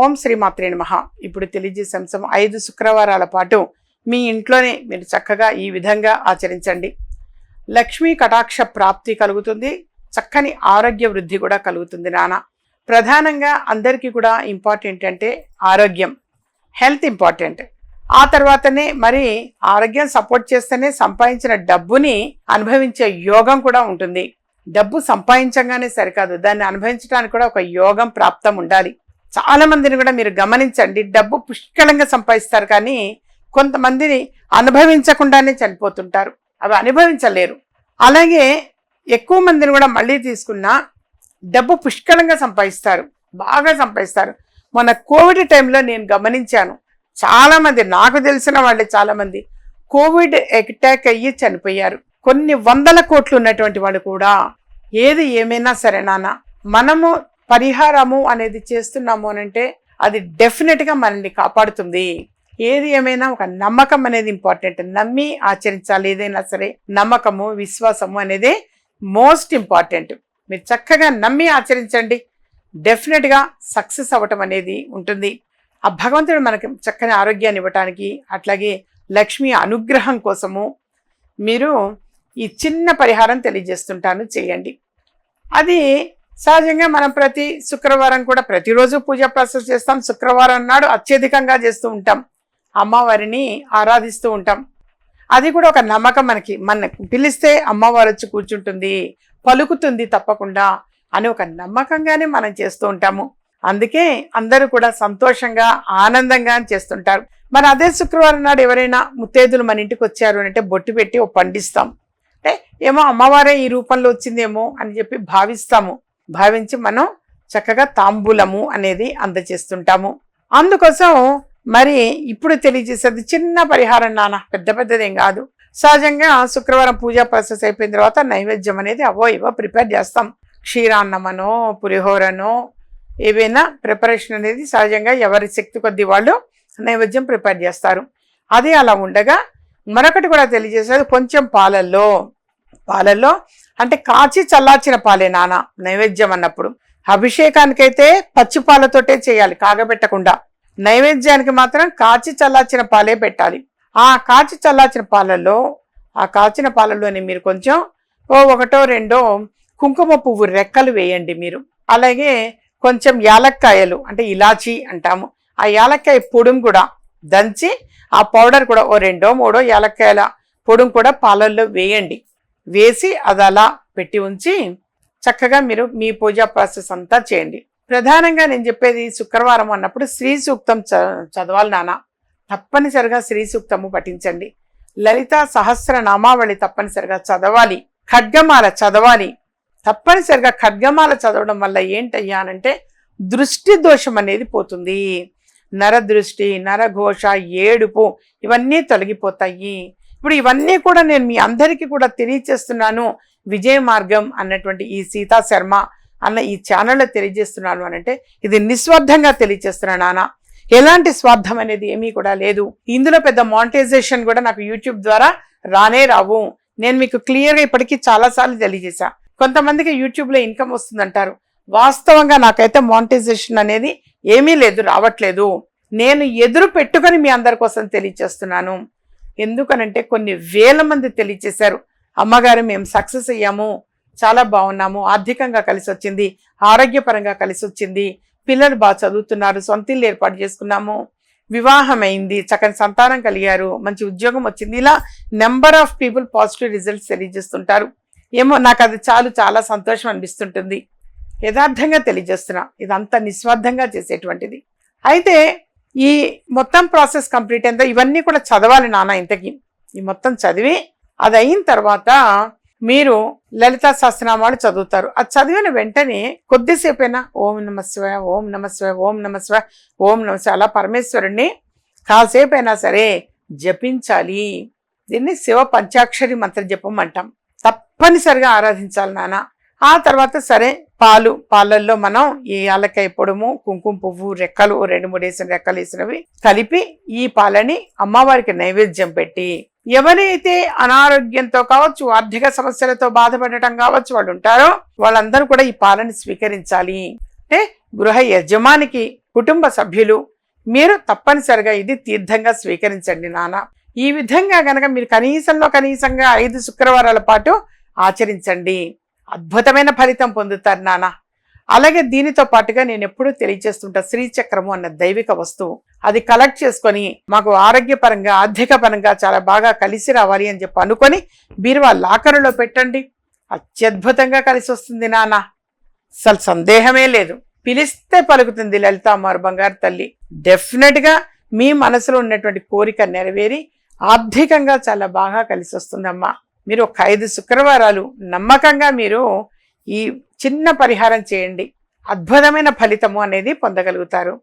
ఓం శ్రీ మాత్రే నమ. ఇప్పుడు తెలియజేసే అంశం ఐదు శుక్రవారాల పాటు మీ ఇంట్లోనే మీరు చక్కగా ఈ విధంగా ఆచరించండి. లక్ష్మీ కటాక్ష ప్రాప్తి కలుగుతుంది. చక్కని ఆరోగ్య వృద్ధి కూడా కలుగుతుంది నాన్న ప్రధానంగా అందరికీ కూడా ఇంపార్టెంట్ అంటే ఆరోగ్యం. Health important. ఆ తర్వాతనే మరి ఆరోగ్యం సపోర్ట్ చేస్తేనే సంపాదించిన డబ్బుని అనుభవించే యోగం కూడా ఉంటుంది. డబ్బు సంపాదించగానే సరికాదు. దాన్ని అనుభవించడానికి కూడా ఒక యోగం ప్రాప్తం ఉండాలి. చాలా మందిని కూడా మీరు గమనించండి. డబ్బు పుష్కలంగా సంపాదిస్తారు కానీ కొంతమందిని అనుభవించకుండానే చనిపోతుంటారు. అవి అనుభవించలేరు. అలాగే ఎక్కువ మందిని కూడా మళ్ళీ తీసుకున్నా డబ్బు పుష్కలంగా సంపాదిస్తారు. బాగా సంపాదిస్తారు. మొన్న కోవిడ్ టైంలో నేను గమనించాను. చాలామంది నాకు తెలిసిన వాళ్ళే చాలామంది కోవిడ్ అటాక్ అయ్యి చనిపోయారు. కొన్ని వందల కోట్లు ఉన్నటువంటి వాళ్ళు కూడా ఏది ఏమైనా సరే నాన్న మనము పరిహారము అనేది చేస్తున్నాము అని అంటే అది డెఫినెట్గా మనల్ని కాపాడుతుంది. ఏది ఏమైనా ఒక నమ్మకం అనేది ఇంపార్టెంట్ నమ్మి ఆచరించాలి. ఏదైనా సరే నమ్మకము విశ్వాసము అనేది మోస్ట్ ఇంపార్టెంట్ మీరు చక్కగా నమ్మి ఆచరించండి. డెఫినెట్గా సక్సెస్ అవ్వటం అనేది ఉంటుంది. ఆ భగవంతుడు మనకి చక్కని ఆరోగ్యాన్ని ఇవ్వటానికి అట్లాగే లక్ష్మి అనుగ్రహం కోసము మీరు ఈ చిన్న పరిహారం తెలియజేస్తుంటాను. చేయండి. అది సహజంగా మనం ప్రతి శుక్రవారం కూడా ప్రతిరోజు పూజ ప్రాసెస్ చేస్తాం. శుక్రవారం నాడు అత్యధికంగా చేస్తూ ఉంటాం. అమ్మవారిని ఆరాధిస్తూ ఉంటాం. అది కూడా ఒక నమ్మకం మనకి. మన పిలిస్తే అమ్మవారు వచ్చి కూర్చుంటుంది పలుకుతుంది తప్పకుండా అని ఒక నమ్మకంగానే మనం చేస్తూ ఉంటాము. అందుకే అందరూ కూడా సంతోషంగా ఆనందంగా చేస్తుంటారు. మరి అదే శుక్రవారం నాడు ఎవరైనా ముత్తేదులు మన ఇంటికి వచ్చారు అంటే బొట్టు పెట్టి ఓ పండిస్తాం. అంటే ఏమో అమ్మవారే ఈ రూపంలో వచ్చిందేమో అని చెప్పి భావిస్తాము. భావించి మనం చక్కగా తాంబూలము అనేది అందజేస్తుంటాము అందుకోసం మరి ఇప్పుడు తెలియజేసేది చిన్న పరిహారం నాన్న పెద్ద పెద్దదేం కాదు. సహజంగా శుక్రవారం పూజా ప్రాసెస్ అయిపోయిన తర్వాత నైవేద్యం అనేది అవో ఇవో ప్రిపేర్ చేస్తాం. క్షీరాన్నమనో పులిహోరనో ఏవైనా ప్రిపరేషన్ అనేది సహజంగా ఎవరి శక్తి కొద్ది వాళ్ళు నైవేద్యం ప్రిపేర్ చేస్తారు. అది అలా ఉండగా మరొకటి కూడా తెలియజేసేది కొంచెం పాలల్లో పాలల్లో అంటే కాచి చల్లార్చిన పాలే నాన్న నైవేద్యం అన్నప్పుడు. అభిషేకానికైతే పచ్చి పాలతోటే చేయాలి కాగబెట్టకుండా. నైవేద్యానికి మాత్రం కాచి చల్లార్చిన పాలే పెట్టాలి. ఆ కాచి చల్లార్చిన పాలల్లో ఆ కాచిన పాలల్లోని మీరు కొంచెం ఓ ఒకటో రెండో కుంకుమ పువ్వు రెక్కలు వేయండి మీరు. అలాగే కొంచెం యాలక్కాయలు అంటే ఇలాచి అంటాము. ఆ యాలక్కాయ పొడుం కూడా దంచి ఆ పౌడర్ కూడా ఓ రెండో మూడో యాలక్కాయల పొడుం కూడా పాలల్లో వేయండి. వేసి అది అలా పెట్టి ఉంచి చక్కగా మీరు మీ పూజా ప్రాసెస్ అంతా చేయండి. ప్రధానంగా నేను చెప్పేది శుక్రవారం అన్నప్పుడు శ్రీ సూక్తం చ చదవాలి నాన్న. తప్పనిసరిగా శ్రీ సూక్తము పఠించండి. లలిత సహస్ర నామావళి తప్పనిసరిగా చదవాలి. ఖడ్గమాల చదవాలి. తప్పనిసరిగా ఖడ్గమాల చదవడం వల్ల ఏంటయ్యా అనంటే దృష్టి దోషం అనేది పోతుంది. నరదృష్టి నరఘోష ఏడుపు ఇవన్నీ తొలగిపోతాయి. ఇప్పుడు ఇవన్నీ కూడా నేను మీ అందరికీ కూడా తెలియచేస్తున్నాను విజయ మార్గం అన్నటువంటి ఈ సీతా శర్మ అన్న ఈ ఛానల్లో తెలియజేస్తున్నాను అని అంటే ఇది నిస్వార్థంగా తెలియజేస్తున్నాను నాన్న ఎలాంటి స్వార్థం అనేది ఏమీ కూడా లేదు. ఇందులో పెద్ద మానిటైజేషన్ కూడా నాకు యూట్యూబ్ ద్వారా రానే రావు. నేను మీకు క్లియర్గా ఇప్పటికీ చాలాసార్లు తెలియజేశా. కొంతమందికి యూట్యూబ్లో ఇన్కమ్ వస్తుందంటారు. వాస్తవంగా నాకైతే మానిటైజేషన్ అనేది ఏమీ లేదు రావట్లేదు. నేను ఎదురు పెట్టుకొని మీ అందరి కోసం తెలియజేస్తున్నాను. ఎందుకనంటే కొన్ని వేల మంది తెలియచేశారు. అమ్మగారు మేము సక్సెస్ అయ్యాము. చాలా బాగున్నాము. ఆర్థికంగా కలిసి వచ్చింది ఆరోగ్యపరంగా కలిసి వచ్చింది పిల్లలు బాగా చదువుతున్నారు. సొంత ఇల్లు ఏర్పాటు చేసుకున్నాము. వివాహం అయింది. చక్కని సంతానం కలిగారు. మంచి ఉద్యోగం వచ్చింది. ఇలా number of people positive results తెలియజేస్తుంటారు. ఏమో నాకు అది చాలు చాలా సంతోషం అనిపిస్తుంటుంది. యథార్థంగా తెలియజేస్తున్నా. ఇదంతా నిస్వార్థంగా చేసేటువంటిది. అయితే ఈ మొత్తం ప్రాసెస్ కంప్లీట్ అయిందో ఇవన్నీ కూడా చదవాలి నాన్న ఇంతకి. ఈ మొత్తం చదివి అది అయిన తర్వాత మీరు లలితా సహస్రనామాలు చదువుతారు. అది చదివిన వెంటనే కొద్దిసేపైనా ఓం నమ శివాయ ఓం నమ శివాయ ఓం నమ శివాయ ఓం నమ శివాయ అలా పరమేశ్వరుణ్ణి కాసేపైనా సరే జపించాలి. దీన్ని శివ పంచాక్షరి మంత్ర జపం అంటాం. తప్పనిసరిగా ఆరాధించాలి నాన్న. ఆ తర్వాత సరే పాలు పాలల్లో మనం ఈ యాలకాయ పొడుము కుంకుమ పువ్వు రెక్కలు రెండు మూడు వేసిన రెక్కలు వేసినవి కలిపి ఈ పాలని అమ్మవారికి నైవేద్యం పెట్టి ఎవరైతే అనారోగ్యంతో కావచ్చు ఆర్థిక సమస్యలతో బాధపడటం కావచ్చు వాళ్ళు ఉంటారో వాళ్ళందరూ కూడా ఈ పాలని స్వీకరించాలి. అంటే గృహ యజమానికి కుటుంబ సభ్యులు మీరు తప్పనిసరిగా ఇది తీర్థంగా స్వీకరించండి నాన్న. ఈ విధంగా గనక మీరు కనీసంలో కనీసంగా ఐదు శుక్రవారాల పాటు ఆచరించండి. అద్భుతమైన ఫలితం పొందుతారు నాన్న అలాగే దీనితో పాటుగా నేను ఎప్పుడూ తెలియజేస్తుంటా శ్రీచక్రము అన్న దైవిక వస్తువు. అది కలెక్ట్ చేసుకొని మాకు ఆరోగ్యపరంగా ఆర్థిక పరంగా చాలా బాగా కలిసి రావాలి అని చెప్పి అనుకొని బీరువా లాకరులో పెట్టండి. అత్యద్భుతంగా కలిసి వస్తుంది నాన్న అసలు సందేహమే లేదు. పిలిస్తే పలుకుతుంది లలితామారు బంగారు తల్లి. డెఫినెట్గా మీ మనసులో ఉన్నటువంటి కోరిక నెరవేరి ఆర్థికంగా చాలా బాగా కలిసి వస్తుందమ్మా. మీరు ఒక ఐదు శుక్రవారాలు నమ్మకంగా మీరు ఈ చిన్న పరిహారం చేయండి. అద్భుతమైన ఫలితము అనేది పొందగలుగుతారు.